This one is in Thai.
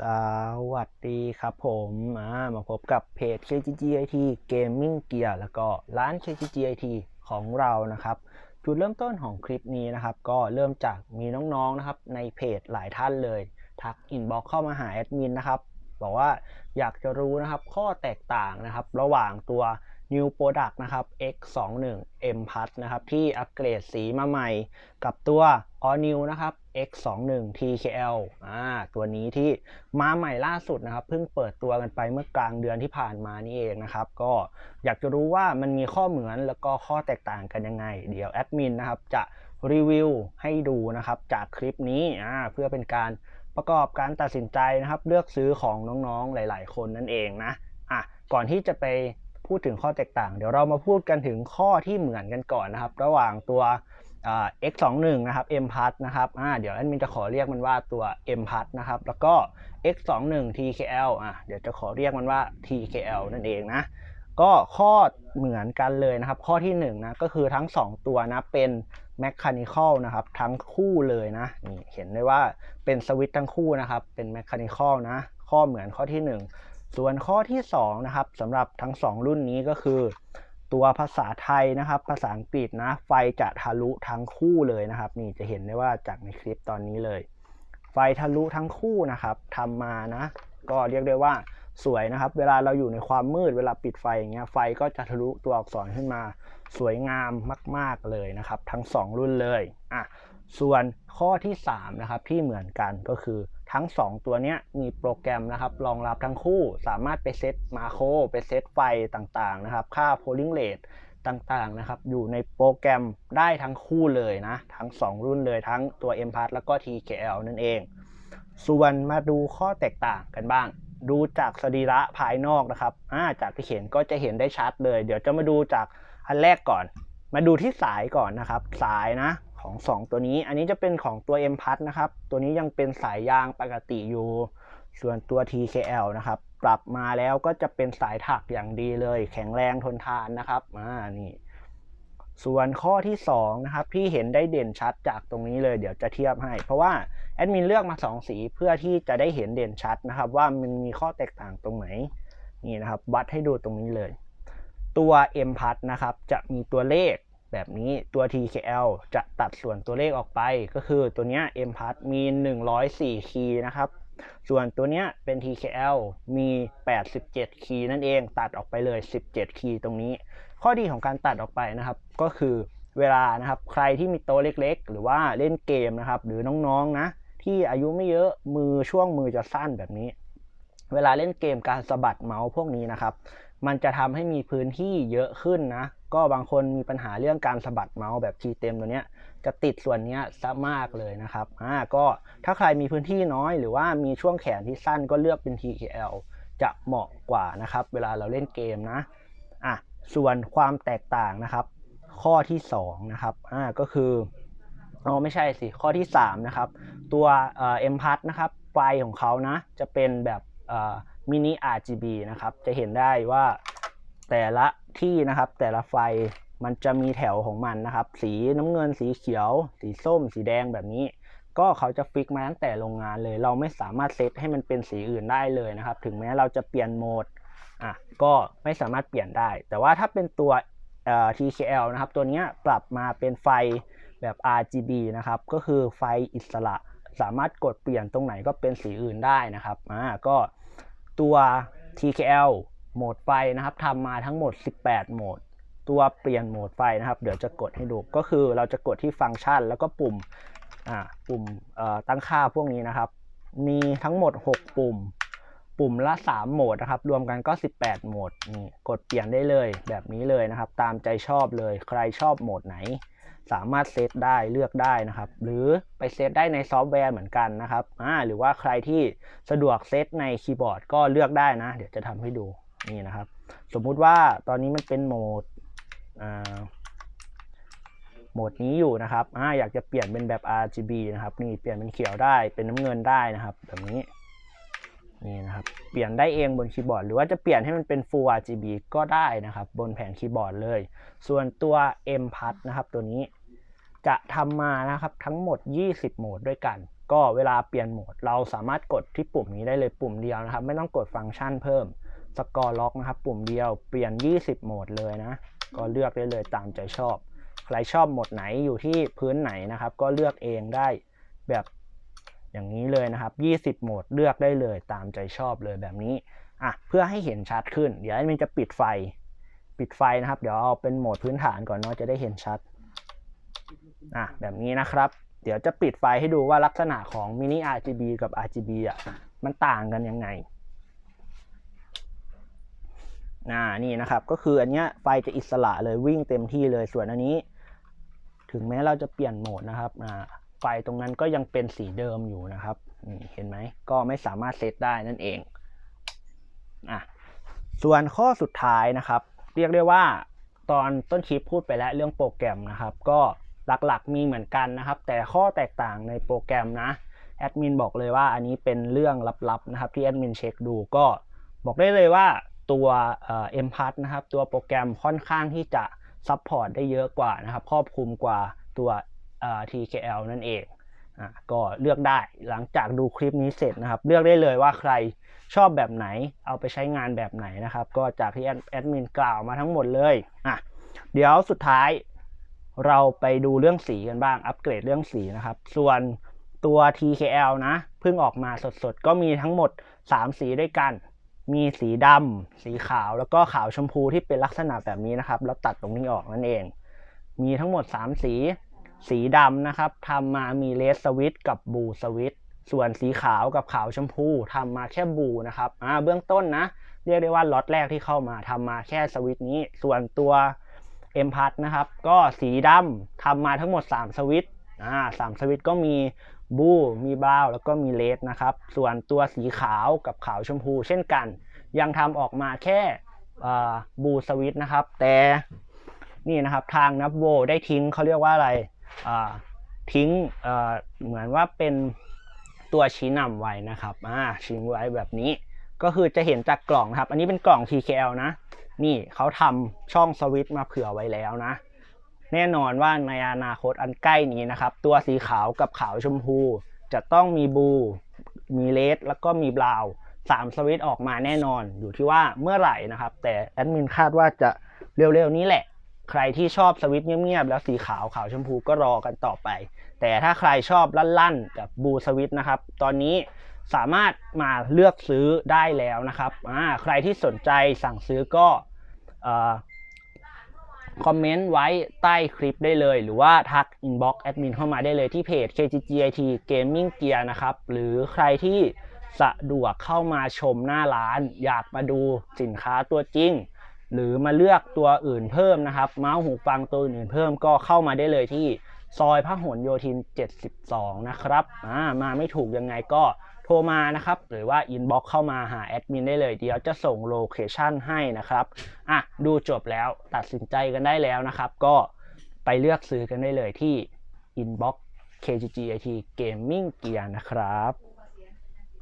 สวัสดีครับผมอ่ามาพบกับเพจ KGGIT Gaming Gear แล้วก็ร้าน KGGIT ของเรานะครับ จุดเริ่มต้นของคลิปนี้นะครับ ก็เริ่มจากมีน้องๆนะครับ ในเพจหลายท่านเลย ทักอินบ็อกเข้ามาหาแอดมินนะครับ บอกว่าอยากจะรู้นะครับข้อแตกต่างนะครับ ระหว่างตัว New Product นะครับ X21 M Plus นะครับ ที่อัปเกรดสีมาใหม่ กับตัว All New นะครับ X21 TKL อ่าตัวนี้ที่มาใหม่ล่าสุดนะครับ เพิ่งเปิดตัวกันไปเมื่อกลางเดือนที่ผ่านมานี่เองนะครับ ก็อยากจะรู้ว่ามันมีข้อเหมือนแล้วก็ข้อแตกต่างกันยังไง เดี๋ยวแอดมินนะครับจะรีวิวให้ดูนะครับ จากคลิปนี้อ่าเพื่อเป็นการประกอบการตัดสินใจนะครับ เลือกซื้อของน้องๆหลาย ๆ คนนั่นเองนะอะก่อนที่จะไปพูดถึงข้อแตกต่าง เดี๋ยวเรามาพูดกันถึงข้อที่เหมือนกันก่อนนะครับ ระหว่างตัว x21 นะครับ m p a s นะครับอ่าเดี๋ยวแอดมินจะขอเรียกมันว่าตัว m p a s นะครับแล้วก็ x21 TKL อะเดี๋ยวจะขอเรียกมันว่า TKL นั่นเองนะก็ข้อเหมือนกันเลยนะครับ ข้อที่1นนะก็คือทั้ง 2 ตัวนะเป็น Mechanical นะครับทั้งคู่เลยนะนี่เห็นได้ว่าเป็นสวิตช์ทั้งคู่นะครับเป็น Mechanical นะข้อเหมือนข้อที่ 1 ส่วนข้อที่2นะครับสำหรับทั้ง 2 รุ่นนี้ก็คือ ตัวภาษาไทยนะครับ ภาษาอังกฤษนะ ไฟจะทะลุทั้งคู่เลยนะครับ นี่จะเห็นได้ว่าจากในคลิปตอนนี้เลย ไฟทะลุทั้งคู่นะครับทำมานะ ก็เรียกได้ว่าสวยนะครับ เวลาเราอยู่ในความมืดเวลาปิดไฟอย่างเงี้ยไฟก็จะทะลุตัวอักษรขึ้นมา สวยงามมาก ๆเลยนะครับ ทั้ง 2 รุ่นเลยอะส่วนข้อที่3นะครับที่เหมือนกันก็คือ ทั้ง 2 ตัวนี้มีโปรแกรมนะครับรองรับทั้งคู่สามารถไปเซตมาโครไปเซตไฟต่างๆนะครับ ค่า polling rate ต่างๆนะครับ อยู่ในโปรแกรมได้ทั้งคู่เลยนะ ทั้ง 2 รุ่นเลยทั้งตัว M p a s แล้วก็ TKL นั่นเอง ส่วนมาดูข้อแตกต่างกันบ้าง ดูจากสรีระภายนอกนะครับาจากที่เห็นก็จะเห็นได้ชัดเลย เดี๋ยวจะมาดูจากอันแรกก่อน มาดูที่สายก่อนนะครับ สายนะ ของ 2 ตัวนี้ อันนี้จะเป็นของตัว M p a s นะครับ ตัวนี้ยังเป็นสายยางปกติอยู่ ส่วนตัว TKL นะครับ ปรับมาแล้วก็จะเป็นสายถักอย่างดีเลย แข็งแรงทนทานนะครับอ่านี่ส่วนข้อที่2นะครับที่เห็นได้เด่นชัดจากตรงนี้เลยเดี๋ยวจะเทียบให้ เพราะว่าแอดมินเลือกมา 2 สีเพื่อที่จะได้เห็นเด่นชัดนะครับ ว่ามันมีข้อแตกต่างตรงไหนนี่นะครับ วัดให้ดูตรงนี้เลย ตัว M p a s นะครับจะมีตัวเลข แบบนี้ตัว TKL จะตัดส่วนตัวเลขออกไป ก็คือตัวเนี้ย M p a s มี 104 คีย์นะครับ ส่วนตัวเนี้ยเป็น TKL มี 87 คีย์นั่นเอง ตัดออกไปเลย 17 คีย์ตรงนี้ ข้อดีของการตัดออกไปนะครับ ก็คือเวลานะครับ ใครที่มีโต๊ะเล็กๆ หรือว่าเล่นเกมนะครับ หรือน้องๆนะ ที่อายุไม่เยอะ มือช่วงมือจะสั้นแบบนี้ เวลาเล่นเกมการสะบัดเมาส์พวกนี้นะครับ มันจะทำให้มีพื้นที่เยอะขึ้นนะ ก็บางคนมีปัญหาเรื่องการสะบัดเมาส์แบบทีเต็มตัวเนี้ยจะติดส่วนนี้ซะมากเลยนะครับอ่าก็ถ้าใครมีพื้นที่น้อย หรือว่ามีช่วงแขนที่สั้นก็เลือกเป็น TKL จะเหมาะกว่านะครับ เวลาเราเล่นเกมนะอะส่วนความแตกต่างนะครับ ข้อที่2นะครับอ่าก็คืออ๋อไม่ใช่สิ ข้อที่3นะครับ ตัวเอ่อ M p a s นะครับไฟของเขานะ จะเป็นแบบเอ่อมินิ RGB นะครับ จะเห็นได้ว่าแต่ละ ที่นะครับ แต่ละไฟมันจะมีแถวของมันนะครับ สีน้ำเงินสีเขียว สีส้ม สีแดงแบบนี้ ก็เขาจะฟิกมาตั้งแต่โรงงานเลย เราไม่สามารถเซตให้มันเป็นสีอื่นได้เลยนะครับ ถึงแม้เราจะเปลี่ยนโหมดอะก็ไม่สามารถเปลี่ยนได้ แต่ว่าถ้าเป็นตัว TKL นะครับ ตัวนี้ปรับมาเป็นไฟแบบ RGB นะครับ ก็คือไฟอิสระสามารถกดเปลี่ยนตรงไหนก็เป็นสีอื่นได้นะครับอ่าก็ตัว TKL โหมดไฟนะครับทำมาทั้งหมด 18 โหมด ตัวเปลี่ยนโหมดไฟนะครับ เดี๋ยวจะกดให้ดู ก็คือเราจะกดที่ฟังก์ชัน แล้วก็ปุ่มอ่าปุ่มตั้งค่าพวกนี้นะครับ มีทั้งหมด 6 ปุ่ม ปุ่มละ 3 โหมดนะครับ รวมกันก็ 18 โหมดนี่กดเปลี่ยนได้เลยแบบนี้เลยนะครับ ตามใจชอบเลย ใครชอบโหมดไหน สามารถเซตได้เลือกได้นะครับ หรือไปเซตได้ในซอฟต์แวร์เหมือนกันนะครับอ่าหรือว่าใครที่สะดวกเซตในคีย์บอร์ดก็เลือกได้นะ เดี๋ยวจะทำให้ดู นี่นะครับ สมมุติว่าตอนนี้มันเป็นโหมดโหมดนี้อยู่นะครับออยากจะเปลี่ยนเป็นแบบ RGB นะครับ นี่เปลี่ยนเป็นเขียวได้ เป็นน้ำเงินได้นะครับ แบบนี้ นี่นะครับ เปลี่ยนได้เองบนคีย์บอร์ด หรือว่าจะเปลี่ยนให้มันเป็น Full RGB ก็ได้นะครับ บนแผงคีย์บอร์ดเลย ส่วนตัว M p a s นะครับ ตัวนี้จะทำมานะครับทั้งหมด 20 โหมดด้วยกัน ก็เวลาเปลี่ยนโหมด เราสามารถกดที่ปุ่มนี้ได้เลยปุ่มเดียวนะครับ ไม่ต้องกดฟังก์ชันเพิ่ม สกอร์ล็อกนะครับ ปุ่มเดียวเปลี่ยน 20 โหมดเลยนะ ก็เลือกได้เลยตามใจชอบ ใครชอบโหมดไหนอยู่ที่พื้นไหนนะครับ ก็เลือกเองได้แบบอย่างนี้เลยนะครับ 20 โหมดเลือกได้เลยตามใจชอบเลยแบบนี้อะเพื่อให้เห็นชัดขึ้น เดี๋ยวมันจะปิดไฟ ปิดไฟนะครับ เดี๋ยวเอาเป็นโหมดพื้นฐานก่อนเนาะจะได้เห็นชัดอะแบบนี้นะครับ เดี๋ยวจะปิดไฟให้ดูว่าลักษณะของมินิ RGB กับ RGB อะมันต่างกันยังไง อ่านี่นะครับ ก็คืออันเนี้ยไฟจะอิสระเลยวิ่งเต็มที่เลยส่วนอันนี้ ถึงแม้เราจะเปลี่ยนโหมดนะครับไฟตรงนั้นก็ยังเป็นสีเดิมอยู่นะครับเห็นไหมก็ไม่สามารถเซตได้นั่นเองอะส่วนข้อสุดท้ายนะครับ เรียกได้ว่าตอนต้นคลิปพูดไปแล้วเรื่องโปรแกรมนะครับ ก็หลักๆมีเหมือนกันนะครับ แต่ข้อแตกต่างในโปรแกรมนะแอดมินบอกเลยว่าอันนี้เป็นเรื่องลับๆนะครับที่แอดมินเช็คดูก็บอกได้เลยว่า ตัวเอ็มพัทนะครับตัวโปรแกรมค่อนข้างที่จะซัพพอร์ตได้เยอะกว่านะครับครอบคลุมกว่าตัว TKL นั่นเองอะก็เลือกได้หลังจากดูคลิปนี้เสร็จนะครับ เลือกได้เลยว่าใครชอบแบบไหน เอาไปใช้งานแบบไหนนะครับ ก็จากที่แอดมินกล่าวมาทั้งหมดเลยอะเดี๋ยวสุดท้ายเราไปดูเรื่องสีกันบ้าง อัปเกรดเรื่องสีนะครับ ส่วนตัว TKL นะ เพิ่งออกมาสดๆ ก็มีทั้งหมด 3 สีด้วยกัน มีสีดำสีขาวแล้วก็ขาวชมพูที่เป็นลักษณะแบบนี้นะครับ แล้วตัดตรงนี้ออกนั่นเอง มีทั้งหมด 3 สี สีดำนะครับทำมามีเลสสวิตกับบูสวิตส่วนสีขาวกับขาวชมพูทำมาแค่บูนะครับอ่าเบื้องต้นนะ เรียกได้ว่าล็อตแรกที่เข้ามาทำมาแค่สวิตนี้ ส่วนตัว M พัทนะครับ ก็สีดำทำมาทั้งหมด 3 สวิต อ่าสามสวิตก็มีบูมีบราวแล้วก็มีเลสนะครับ ส่วนตัวสีขาวกับขาวชมพู เช่นกัน ยังทำออกมาแค่บูสวิตนะครับ แต่นี่นะครับทางนับโวได้ทิ้งเขาเรียกว่าอะไรทิ้งเหมือนว่าเป็นตัวชี้นำไว้นะครับชี้ไว้แบบนี้ ก็คือจะเห็นจากกล่องครับ อันนี้เป็นกล่อง TKL นะ นี่เขาทำช่องสวิตมาเผื่อไว้แล้วนะ แน่นอนว่าในอนาคตอันใกล้นี้นะครับ ตัวสีขาวกับขาวชมพู จะต้องมีบู มีเลสแล้วก็มีบราวสามสวิตออกมาแน่นอน อยู่ที่ว่าเมื่อไหร่นะครับ แต่แอดมินคาดว่าจะเร็วๆนี้แหละ ใครที่ชอบสวิตเงียบๆแล้วสีขาวขาวชมพูก็รอกันต่อไป แต่ถ้าใครชอบลั่นๆกับบูสวิตนะครับ ตอนนี้สามารถมาเลือกซื้อได้แล้วนะครับ ใครที่สนใจสั่งซื้อก็ คอมเมนต์ไว้ใต้คลิปได้เลย หรือว่าทักอินบ็อกซ์แอดมินเข้ามาได้เลยที่เพจ KGGIT Gaming Gear นะครับ หรือใครที่สะดวกเข้ามาชมหน้าร้าน อยากมาดูสินค้าตัวจริง หรือมาเลือกตัวอื่นเพิ่มนะครับ เมาส์หูฟังตัวอื่นเพิ่มก็เข้ามาได้เลยที่ซอยพหลโยธิน 72 นะครับมาไม่ถูกยังไงก็ ทรมานะครับ หรือว่าอินบ็อกเข้ามาหาแอดมินได้เลย เดี๋ยวจะส่งโลเคชันให้นะครับ อะ ดูจบแล้วตัดสินใจกันได้แล้วนะครับ ก็ไปเลือกซื้อกันได้เลยที่อินบ็อก KGGIT Gaming Gear นะครับ